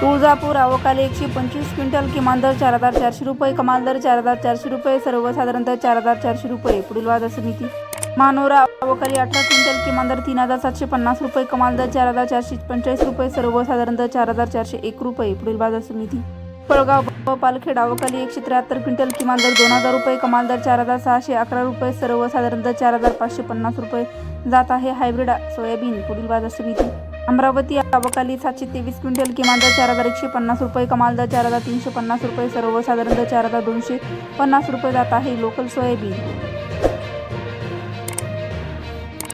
तुळजापूर अवकाली एकशे पंचवीस क्विंटल किमान दर चार हजार चारशे रुपये कमाल दर चार हजार चारशे रुपये सर्वसाधारणतः चार हजार चारशे रुपये. पुढील बाजार समिती मानोरा अवकाली अठरा क्विंटल किमान दर तीन हजार सातशे पन्नास रुपये कमाल दर चार हजार चारशे पंचेचाळीस रुपये सर्वसाधारणतः चार हजार चारशे एक रुपये. पुढील बाजार समिती पळगाव व पालखेड अवकाली एकशे त्र्याहत्तर क्विंटल किमान दर दोन हजार रुपये कमाल दर चार हजार सहाशे अकरा रुपये सर्वसाधारणतः चार हजार पाचशे पन्नास रुपये. जात आहे हायब्रिड सोयाबीन. पुढील बाजार समिती अमरावती अवकाली सातशे तेवीस क्विंटल किमान दर चार हजार एकशे पन्नास रुपये कमाल दर चार हजार तीनशे पन्नास रुपये सर्वसाधारण दर चार हजार दोनशे पन्नास रुपये जात आहे. Local soybean